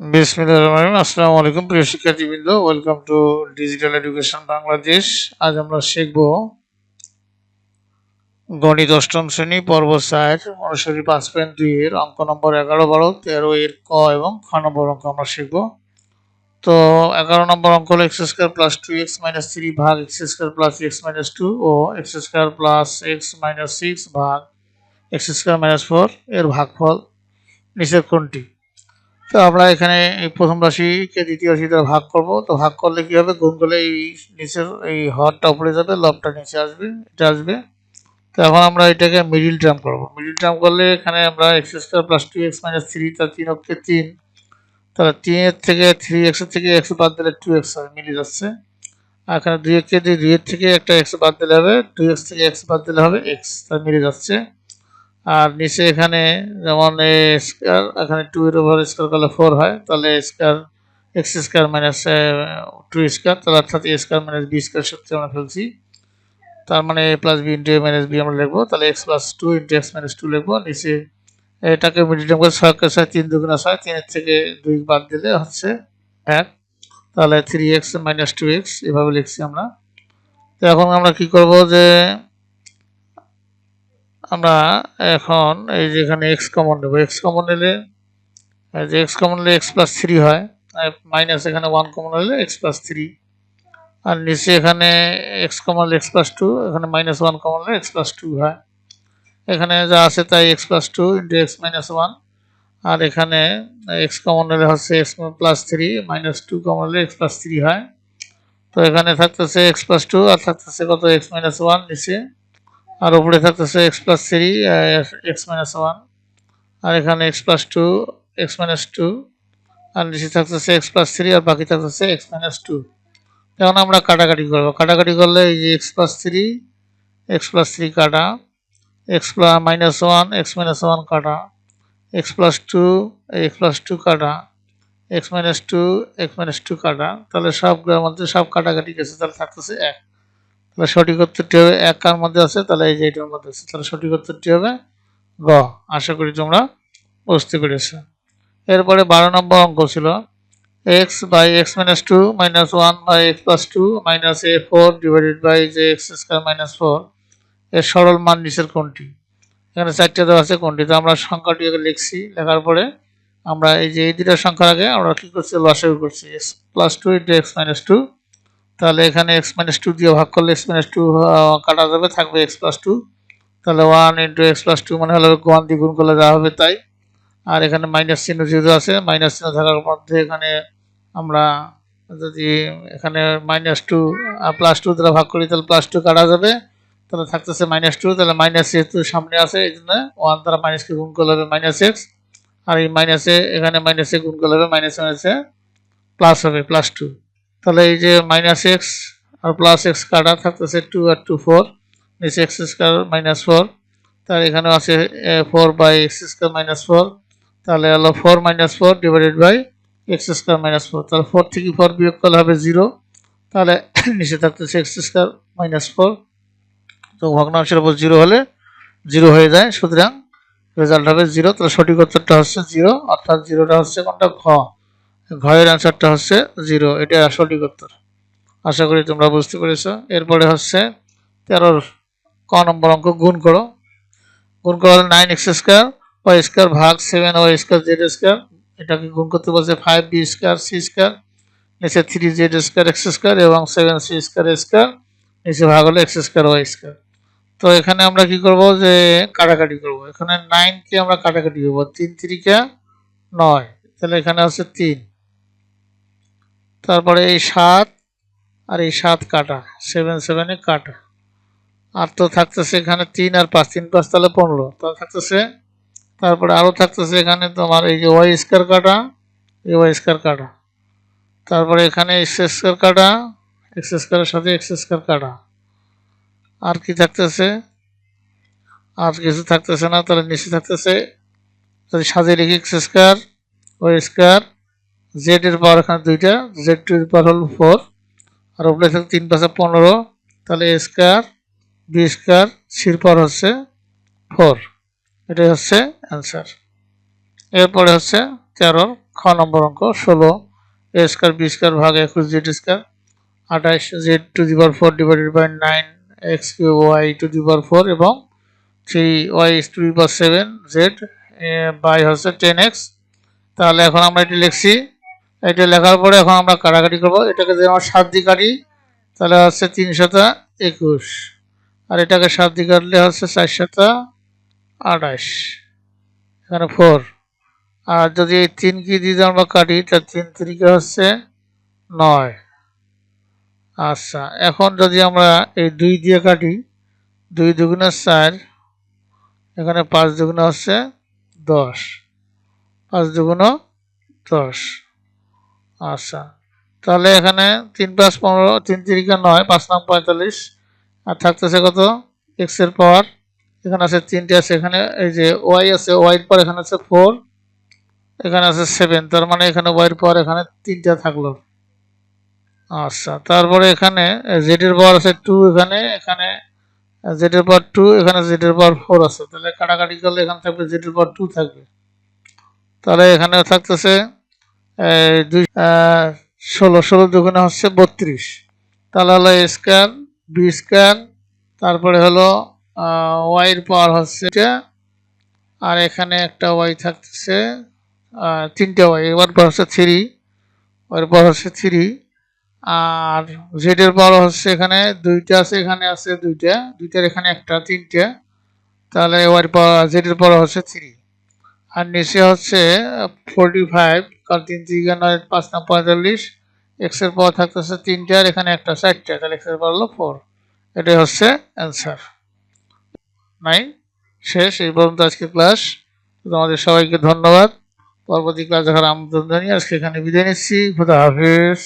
বিসমিল্লাহির রহমানির রহিম। আসসালামু আলাইকুম প্রিয় শিক্ষার্থীবৃন্দ। Welcome to digital education Bangladesh আজ আমরা শিখব গণিত অষ্টম শ্রেণি পর্ব চার অনুসারী পাঁচ পয়েন্ট দুই এর অঙ্ক নম্বর এগারো বারো, তেরো এর ক এবং খ নম্বর অঙ্ক আমরা শিখব। তো এগারো নম্বর অঙ্ক হলো x square plus two x minus three ভাগ x square plus x minus two ও x square plus x minus six ভাগ এক্স স্কোয়ার মাইনাস ফোর এর ভাগফল নিচের কোনটি? তো আমরা এখানে এই প্রথম রাশিকে দ্বিতীয় রাশি দ্বারা ভাগ করব। তো ভাগ করলে কি হবে? গুণ করলে এই নিচের, এই হরটা উপরে যাবে, লবটা নিচে আসবে, এটা আসবে। তো এখন আমরা এটাকে মিডিল টার্ম করব। মিডিল টার্ম করলে এখানে আমরা x square plus two x minus three তার তিন অক্ষে তিন। তাহলে তিনের থেকে থ্রি এক্সের থেকে এক্স বাদ দিলে টু এক্স মিলে যাচ্ছে। আর এখানে দুই একে দিয়ে দুইয়ের থেকে একটা এক্স বাদ দিলে হবে টু এক্স থেকে এক্স বাদ দিলে হবে এক্স তার মিলে যাচ্ছে। আর নিচে এখানে যেমন এ স্কোয়ার, এখানে টু এর ওভার স্কোয়ার করলে ফোর হয়, তাহলে square x square minus two square, তাহলে অর্থাৎ a square minus b square সূত্রে আমরা ফেলছি। তার মানে a plus b into a minus b আমরা লিখব, তাহলে x plus two into x minus two লিখব, নিচে এটাকে মিডিয়াম করে ছয়কে ছয়, তিন দুগুণা ছয়, তিনের থেকে দুই বাদ দিলে হচ্ছে এক। তাহলে three x minus two x এভাবে লিখছি আমরা। তো এখন আমরা কি করব যে আমরা এখন এই যে এখানে এক্স কমন নেব। এক্স কমন নিলে যে এক্স কমন নিলে এক্স প্লাস থ্রি হয় মাইনাস এখানে ওয়ান কমন নিলে এক্স প্লাস থ্রি আর নিচে এখানে x common x plus two এখানে মাইনাস ওয়ান কমন নিলে এক্স প্লাস টু হয়। এখানে যা আছে তাই x plus two into x minus one আর এখানে এক্স কমন নিলে হচ্ছে x plus three minus two common নিলে এক্স প্লাস থ্রি হয়। তো এখানে থাকতেছে এক্স প্লাস টু আর থাকতেছে কত? এক্স মাইনাস ওয়ান নিচে। আর উপরে থাকতেছে x plus three x minus one আর এখানে x plus two x minus two আর নিচে থাকতেছে এক্স প্লাস থ্রি আর বাকি থাকতেছে এক্স মাইনাস টু এখন আমরা কাটাকাটি করব। কাটাকাটি করলে এই যে x plus three x plus three কাটা x plus minus one x minus one কাটা x plus two x plus two কাটা x minus two x minus two কাটা। তাহলে সবগুলোর মধ্যে সব কাটাকাটি গেছে, তাহলে থাকতেছে এক। তাহলে সঠিক উত্তরটি হবে এক কার মধ্যে আছে, তাহলে এই যে এটার মধ্যে আছে, তাহলে সঠিক উত্তরটি হবে গ। আশা করি তোমরা বুঝতে পেরেছ। এরপরে বারো নম্বর অঙ্ক ছিল x by x minus two minus one by x plus two minus a four divided by যে এক্স স্কোয়ার মাইনাস ফোর এর সরল মান নিচের কোনটি? এখানে চারটে দেওয়া আছে কোনটি? তো আমরা সংখ্যাটি আগে লিখছি, লেখার পরে আমরা এই যে এই দুটা সংখ্যার আগে আমরা কী করছি? লসাগু করছি x plus two into x minus two তাহলে এখানে এক্স মাইনাস টু দিয়ে ভাগ করলে এক্স মাইনাস টু কাটা যাবে, থাকবে এক্স প্লাস টু তাহলে one into x plus two মানে হলো ওয়ান দিয়ে গুণ করলে যা হবে তাই। আর এখানে মাইনাস চিহ্ন যেহেতু আছে মাইনাস চিহ্ন থাকার মধ্যে এখানে আমরা যদি এখানে মাইনাস টু প্লাস টু দ্বারা ভাগ করি, তাহলে প্লাস টু কাটা যাবে। তাহলে থাকতেছে মাইনাস টু তাহলে মাইনাস যেহেতু সামনে আছে, এই জন্য ওয়ান দ্বারা মাইনাসকে গুণ করলে হবে মাইনাস এক্স আর এই মাইনাসে এখানে মাইনাসে গুণ করলে হবে মাইনাস মাইনাসে প্লাস হবে প্লাস টু তাহলে এই যে মাইনাস এক্স আর প্লাস এক্স কাটা থাকতেছে টু আর টু ফোর নিচে এক্স স্কোয়ার মাইনাস ফোর তার এখানেও আছে four by x square minus four তাহলে হলো four minus four divided by x square minus four তাহলে ফোর থেকে ফোর বিয়োগ করলে হবে জিরো তাহলে নিচে থাকতেছে এক্স স্কোয়ার মাইনাস ফোর তো ভগ্নাংশের উপর জিরো হলে জিরো হয়ে যায়, সুতরাং রেজাল্ট হবে জিরো তাহলে সঠিক উত্তরটা হচ্ছে জিরো অর্থাৎ জিরোটা হচ্ছে কোনটা? ঘ ঘয়ের অ্যান্সারটা হচ্ছে জিরো এটা সঠিক উত্তর আশা করি তোমরা বুঝতে পেরেছ। এরপরে হচ্ছে তেরোর ক নম্বর অঙ্ক, গুণ করো। গুণ করা হলে nine x square y square ভাগ seven y square z square এটাকে গুণ করতে বলছে five b square c square নিচে three z square x square এবং সেভেন সি স্কোয়ার স্কোয়ার নিচে ভাগ হলো এক্স স্কোয়ার ওয়াই স্কোয়ার তো এখানে আমরা কি করব যে কাটাকাটি করব। এখানে নাইনকে আমরা কাটাকাটি করব, তিন তিরিকা নয়। তাহলে এখানে হচ্ছে তিন। তারপরে এই সাত আর এই সাত কাটা সেভেন সেভেনে কাটা। আর তো থাকতেছে এখানে তিন আর পাঁচ, তিন পাঁচ তাহলে পনেরো। তো থাকতেছে, তারপরে আরও থাকতেছে এখানে তোমার এই যে ওয়াই স্কোয়ার কাটা, এই ওয়াই স্কোয়ার কাটা। তারপরে এখানে এক্স স্কোয়ার কাটা, এক্স স্কোয়ারের সাথে এক্স স্কোয়ার কাটা। আর কি থাকতেছে? আর কিছু থাকতেছে না, তাহলে নিচে থাকতেছে, যদি সাজিয়ে লিখি x square, y square z এর পাওয়ার এখানে দুইটা জেড টু এর পাওয়ার হল ফোর আর উপরে থাকে তিন পাশে পনেরো, তাহলে এ স্কোয়ার বি স্কোয়ার সির পাওয়ার হচ্ছে ফোর এটাই হচ্ছে অ্যান্সার এরপরে হচ্ছে তেরোর খ নম্বর অঙ্ক, ষোলো এ স্কোয়ার বি স্কোয়ার ভাগ একুশ জেড স্কোয়ার আঠাশ z to the four divided by nine x cube y to the power four এবং three y to the power seven z by হচ্ছে টেন এক্স তাহলে এখন আমরা এটি লিখছি এটা লেখার পরে এখন আমরা কাটাকাটি করব। এটাকে যদি আমরা সাত দিয়ে কাটি তাহলে হচ্ছে তিন একুশ। আর এটাকে সাত দিয়ে কাটলে হচ্ছে চার শতা আঠাশ। এখানে ফোর আর যদি এই তিন কি দিয়ে আমরা কাটি, তাহলে তিন তিরিকে হচ্ছে নয়। আচ্ছা এখন যদি আমরা এই দুই দিয়ে কাটি, দুই দুগুণে চার, এখানে পাঁচ দুগুণে হচ্ছে দশ। পাঁচ দুগুণ দশ। আচ্ছা। তাহলে এখানে তিন পাঁচ পনেরো, তিন তিরিকা নয়, পাঁচ নাম পঁয়তাল্লিশ। আর থাকতেছে কত? এক্সের পাওয়ার এখানে আছে তিনটে, আছে এখানে, এই যে ওয়াই আছে ওয়াইয়ের পর এখানে আছে ফোর এখানে আছে সেভেন তার মানে এখানে ওয়াইয়ের পর এখানে তিনটা থাকল। আচ্ছা তারপরে এখানে জেডের পাওয়ার আছে টু এখানে এখানে জেডের পাওয়ার টু এখানে জেডের পাওয়ার ফোর আছে। তাহলে কাটাকাটি করলে এখানে থাকবে জেডের পাওয়ার টু থাকবে। তাহলে এখানে থাকতেছে ষোলো ষোলো দুগুণে হচ্ছে বত্রিশ। তাহলে হলো স্কোয়ার বি স্কোয়ার তারপরে হলো ওয়াইয়ের পাওয়ার হচ্ছে আর এখানে একটা ওয়াই থাকতেছে আহ, তিনটে ওয়াই এবার পর হচ্ছে থ্রি ওর পর হচ্ছে থ্রি আর জেডের পাওয়ার হচ্ছে এখানে দুইটা আছে এখানে আছে দুইটা দুইটার এখানে একটা তিনটে তাহলে ওয়াই পাওয়ার জেডের পাওয়ার হচ্ছে থ্রি আর নিচে হচ্ছে ফোরটি ফাইভ কারণ তিন তিরিকা নয়, পাঁচ না পঁয়তাল্লিশ এক্সের পাওয়ার থাকতেছে তিনটে আর এখানে একটা চারটে তাহলে এক্সের পাওয়ার হলো ফোর এটাই হচ্ছে অ্যান্সার নাই শেষ, এই পর্যন্ত আজকে ক্লাস তোমাদের সবাইকে ধন্যবাদ। পরবর্তী ক্লাস দেখার আমন্ত্রণ জানিয়ে আজকে এখানে বিদায় নিচ্ছি। খুদা হাফিজ।